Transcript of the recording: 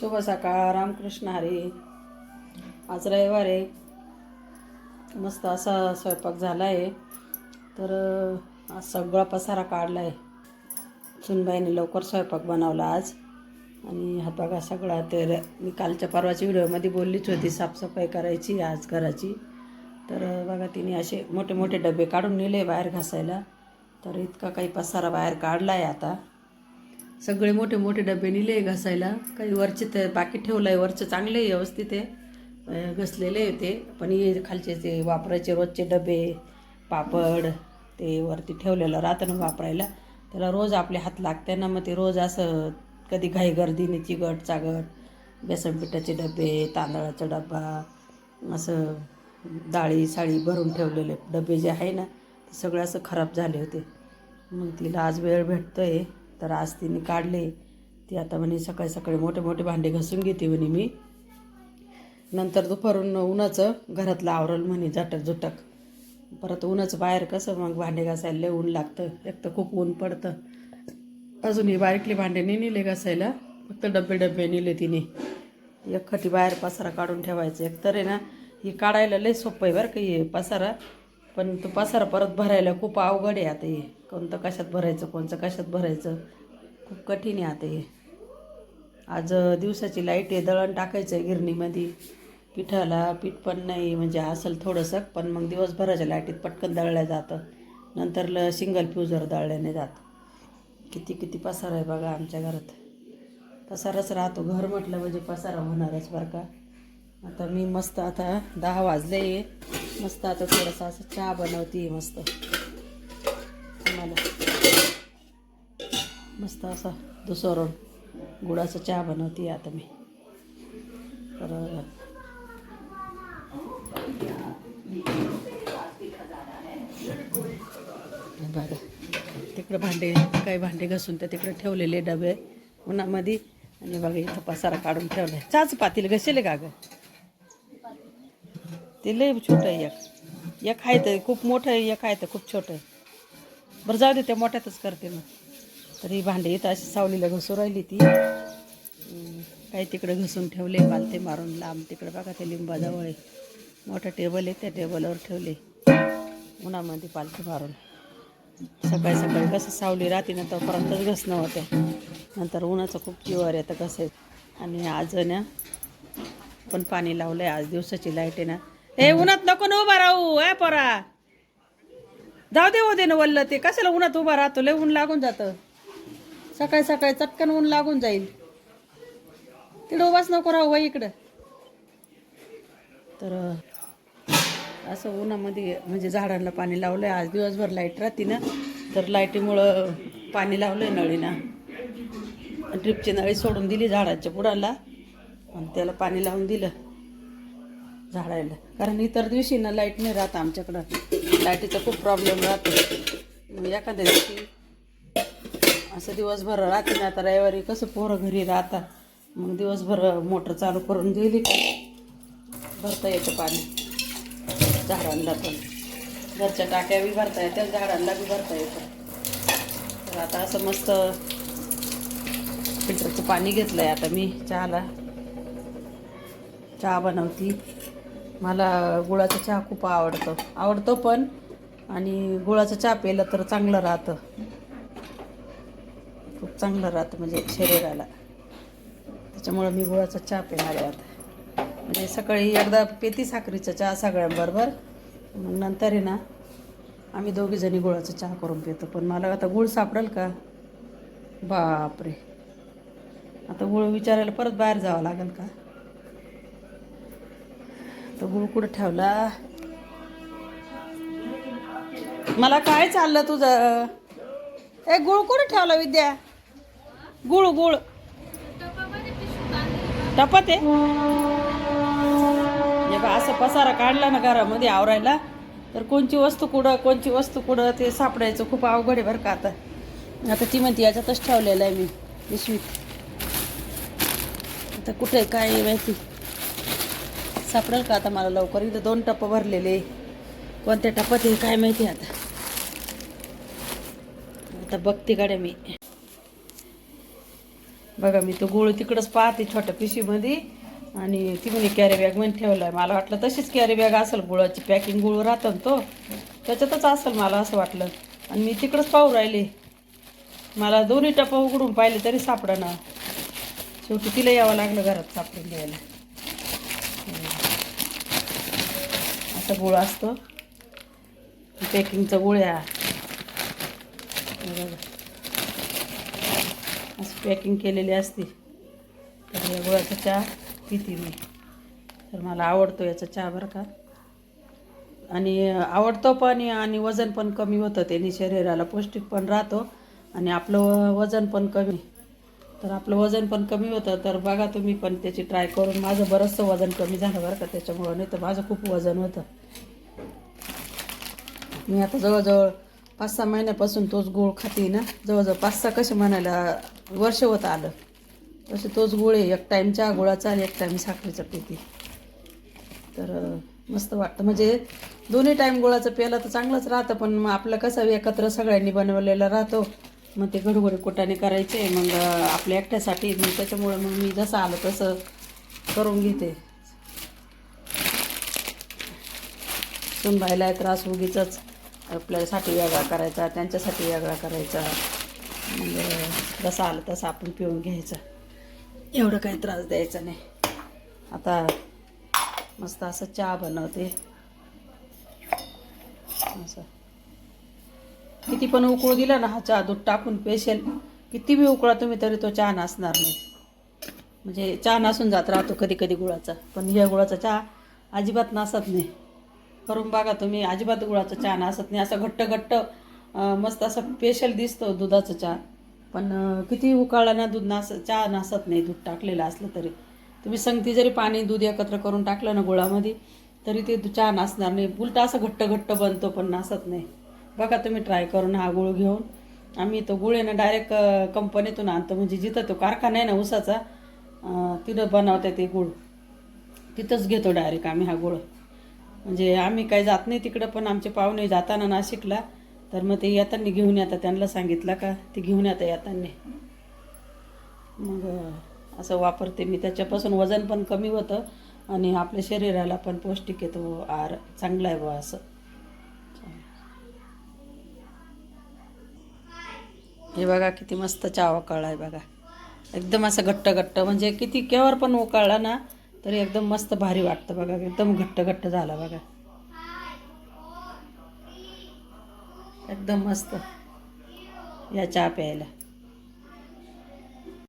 शुभ सकाळ रामकृष्ण हरी. आज रविवार आहे. मस्त असा स्वयंपाक झाला आहे तर आज सगळा पसारा काढला आहे सुनबाईने लवकर स्वयंपाक बनवला आज. आणि हा बघा सगळा ते र- मी कालच्या परवाच्या व्हिडिओमध्ये बोललीच होती साफसफाई करायची आज घराची. तर बघा तिने असे मोठे मोठे डबे काढून नेले बाहेर घासायला. तर इतका काही पसारा बाहेर काढला आहे आता. सगळे मोठे मोठे डबे नेले घासायला. काही वरचे ते बाकी ठेवलं आहे वरचं चांगले आहे, व्यवस्थित आहे घसलेले आहे ते. पण हे खालचे ते वापरायचे रोजचे डबे पापड ते वरती ठेवलेलं राहतं ना वापरायला. त्याला रोज आपले हात लागते ना मग ते रोज असं कधी घाई गर्दीने चिगट चागट बेसन पिठाचे डबे तांदळाचा डबा असं डाळी साळी भरून ठेवलेले डबे जे आहे ना ते सगळे असं खराब झाले होते. मग तिला आज वेळ भेटतो आहे तर आज तिने काढले. ती आता म्हणे सकाळी सकाळी मोठे मोठे भांडे घासून घेते म्हणे मी. नंतर दुपारून उन्हाचं घरातलं आवरल म्हणे झटक झुटक. परत उन्हाचं बाहेर कसं मग भांडे घासायला लय ऊन लागतं. एक तर खूप ऊन पडतं. अजून हे बारीकली भांडे नाही नेले घासायला. फक्त डबे डब्बे नेले तिने. एक खटी बाहेर पसारा काढून ठेवायचं. एक तर आहे ना ही काढायला लय सोपं आहे बरं का हे पसारा. पण तो पसारा परत भरायला खूप अवघड आहे आता हे. कोणतं कशात भरायचं कोणतं कशात भरायचं? खूप कठीण आहे आता हे. आज दिवसाची लाइट आहे दळण टाकायचं आहे गिरणीमध्ये. पिठाला पीठ पण नाही म्हणजे असेल थोडंसं पण मग दिवसभराच्या लाईटीत पटकन दळलं जातं. नंतर ल सिंगल फ्युजर दळल्याने जातं. किती किती पसारा आहे बघा आमच्या घरात. पसाराच राहतो. घर म्हटलं म्हणजे पसारा होणारच बरं का. आता मी मस्त आता दहा वाजले. मस्त आता थोडासा असं चहा बनवते मस्त. मला मस्त असा दुसरून गुळाचा चहा बनवते आता मी. तर बघा तिकडं भांडे काही भांडे घासून तर तिकडे ठेवलेले डबे उन्हामध्ये. आणि बघा इथं पसारा काढून ठेवला आहे चाच पातील घसेले का गं? ते लय छोटं आहे एक. एक आहे तर खूप मोठं आहे एक आहे तर खूप छोटं आहे. बरं जाऊ दे त्या मोठ्यातच करते मग. तरी भांडे इथं अशी सावलीला घसू राहिली ती. काही तिकडे घसून ठेवले पालते मारून लांब तिकडे. बघा ते लिंबाजवळ आहे. मोठं टेबल आहे त्या टेबलवर ठेवले. उन्हामध्ये पालथी मारून. सकाळी सकाळी कसं सावली राहते ना तोपर्यंतच घसणं होतं. नंतर उन्हाचं खूप जीवावर येतं कसं आहे. आणि आज ना पण पाणी लावलं आहे आज दिवसाची लाइट आहे ना ए उन्हात नको ना उभा राहू आहे परा. जाऊ दे हो दे ना वल्ल ते. कशाला उन्हात उभा राहतो? लय ऊन लागून जातं. सकाळी सकाळी चटकन ऊन लागून जाईल. तिकडं उभाच नको राहू वय इकडं. तर असं उन्हामध्ये म्हणजे झाडांना पाणी लावलं आहे आज दिवसभर लाइट राहते ना. तर लाईटीमुळं पाणी लावलं आहे नळीना ड्रिपची नळी सोडून दिली झाडाच्या बुडाला. आणि त्याला पाणी लावून दिलं. झाडायला. कारण इतर दिवशी ना लाइट नाही राहत आमच्याकडं. लाईटीचा खूप प्रॉब्लेम राहतो. मग एखाद्या दिवशी असं दिवसभर राहते ना आता रविवारी कसं पोरं घरी राहतात. मग दिवसभर मोटर चालू करून दिली भरता येतं पाणी. झाडांना पण. घरच्या टाक्या बी भरता येत्या झाडांना बी भरता येतं. तर आता असं मस्त फिल्टरचं पाणी घेतलं आहे आता मी चहाला. चहा बनवती. मला गुळाचा चहा खूप आवडतो. आवडतो पण आणि गुळाचा चहा प्यायला तर चांगलं राहतं. खूप चांगलं राहतं म्हणजे शरीराला. त्याच्यामुळं मी गुळाचा चहा पिणार आहे आता. म्हणजे सकाळी एकदा पेती साखरीचा चहा सगळ्यांबरोबर. मग नंतर आहे ना आम्ही दोघीजणी गुळाचा चहा करून पितो. पण मला आता गुळ सापडेल का? बापरे. आता गुळ विचारायला परत बाहेर जावं लागेल का? गुळ कुठं ठेवला? मला काय चाललं तुझं? ए गुळ कुठं ठेवला विद्या? गुळ गुळ. टपत आहे? असं पसारा काढला ना घरामध्ये आवरायला तर कोणची वस्तू कुठं कोणची वस्तू कुठं ते सापडायचं खूप अवघड आहे बरं का आता. आता ती म्हणते याच्यातच ठेवलेलं आहे मी पिशवीत. आता कुठे काय माहिती? सापडेल का आता मला लवकर? इथं दोन टप्पं भरलेले. कोणत्या टप्पात हे काय माहिती आता? आता बघते गाड्या मी. बघा मी तो गोळ तिकडंच पाहते छोट्या पिशीमध्ये. आणि तिकडे कॅरी बॅगमध्ये ठेवला आहे मला वाटलं तशीच कॅरी बॅग असेल गुळाची पॅकिंग गुळ राहतं ना तो. त्याच्यातच असेल मला असं वाटलं. आणि मी तिकडंच पाहू राहिले. मला दोन्ही टप्पा उघडून पाहिले तरी सापडा शेवटी तिला यावं लागलं घरात सापडून घ्यायला. असा गुळ असतो. पॅकिंगचा गुळ आहे असं पॅकिंग केलेली असते. तर या गुळाचा चहा पिते मी. तर मला आवडतो याचा चहा बरं का. आणि आवडतो पण आणि वजन पण कमी होतं. त्याने शरीराला पौष्टिक पण राहतो. आणि आपलं वजन पण कमी. तर आपलं वजन पण कमी होतं तर बघा तुम्ही पण त्याची ट्राय करून माझं बरंचसं वजन कमी झालं बरं का त्याच्यामुळं नाही तर माझं खूप वजन होतं. मी आता जवळजवळ पाच सहा महिन्यापासून तोच गुळ खाते ना. जवळजवळ पाच सहा कसे म्हणायला वर्ष होत आलं. तसे तोच गुळ आहे एक टाईम चहा गुळाचा आणि एक टाईम साखरेचा पिते. तर मस्त वाटतं. म्हणजे दोन्ही टाईम गुळाचं प्यायला तर चांगलंच राहतं पण मग आपलं कसं एकत्र सगळ्यांनी बनवलेला राहतो. मग ते घडघडी कुटाने करायचे मग आपल्या एकट्यासाठी मग त्याच्यामुळे मग मी जसं आलं तसं करून घेते. सुनबाईला त्रास उगीच आपल्यासाठी वेगळा करायचा त्यांच्यासाठी वेगळा करायचा. मग जसं आलं तसं आपण पिऊन घ्यायचं. एवढं काही त्रास द्यायचा नाही. आता मस्त असं चहा बनवते. असं. किती पण उकळू दिला ना हा चहा दूध टाकून पेशल किती बी उकळा तुम्ही तरी तो चहा नासणार नाही. म्हणजे चहा नासून जात राहतो कधी कधी गुळाचा पण या गुळाचा चहा अजिबात नासत नाही. करून बघा तुम्ही अजिबात गुळाचा चहा नासत नाही. असं घट्ट घट्ट मस्त असं स्पेशल दिसतो दुधाचं चहा. पण किती उकाळला ना दूध नास चहा नासत नाही दूध टाकलेलं असलं तरी. तुम्ही संगती जरी पाणी दूध एकत्र करून टाकलं ना गुळामध्ये तरी ते चहा नासणार नाही. उलट असं घट्ट घट्ट बनतो पण नासत नाही. बघा तुम्ही ट्राय करून हा गुळ घेऊन आम्ही तो गुळ आहे ना डायरेक्ट कंपनीतून आणतो. म्हणजे जिथं तो कारखाना आहे ना उसाचा तिथं बनवते ते गुळ. तिथंच घेतो डायरेक्ट आम्ही हा गुळ. म्हणजे आम्ही काही जात नाही तिकडं पण आमचे पाहुणे जाताना नाशिकला तर मग ते येताना घेऊन येतात. त्यांना सांगितलं का ते घेऊन येतं येताना. मग असं वापरते मी. त्याच्यापासून वजन पण कमी होतं आणि आपल्या शरीराला पण पौष्टिक येतो आहार. चांगला आहे बा असं. हे बघा किती मस्त चहा उकळला आहे बघा. एकदम असं घट्ट घट्ट म्हणजे किती केवर पण उकळला ना तरी एकदम मस्त भारी वाटतं बघा. एकदम घट्ट घट्ट झाला बघा. एकदम मस्त या चहा प्यायला.